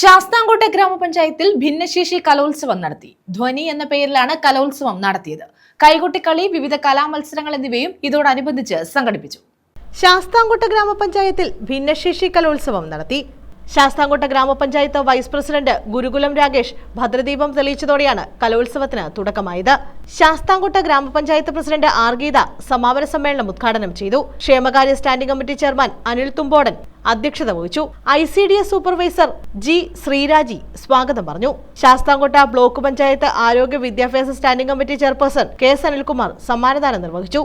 ശാസ്താംകോട്ട ഗ്രാമപഞ്ചായത്തിൽ ഭിന്നശേഷി കലോത്സവം നടത്തി. ധ്വനി എന്ന പേരിലാണ് കലോത്സവം നടത്തിയത്. കൈകൊട്ടിക്കളി വിവിധ കലാമത്സരങ്ങൾ എന്നിവയും ഇതോടനുബന്ധിച്ച് സംഘടിപ്പിച്ചു. ശാസ്താംകോട്ട ഗ്രാമപഞ്ചായത്തിൽ ഭിന്നശേഷി കലോത്സവം നടത്തി. ശാസ്താംകോട്ട ഗ്രാമപഞ്ചായത്ത് വൈസ് പ്രസിഡന്റ് ഗുരുകുലം രാകേഷ് ഭദ്രദീപം തെളിയിച്ചതോടെയാണ് കലോത്സവത്തിന് തുടക്കമായത്. ശാസ്താംകോട്ട ഗ്രാമപഞ്ചായത്ത് പ്രസിഡന്റ് ആർ ഗീത സമാപന സമ്മേളനം ഉദ്ഘാടനം ചെയ്തു. ക്ഷേമകാര്യ standing committee chairman Anil Thumbodan അധ്യക്ഷത വഹിച്ചു. I C D S supervisor G Sreeraji സ്വാഗതം പറഞ്ഞു. ശാസ്താംകോട്ട ബ്ലോക്ക് പഞ്ചായത്ത് ആരോഗ്യ വിദ്യാഭ്യാസ standing committee chairperson K S Anilkumar സമ്മാനദാനം നിർവഹിച്ചു.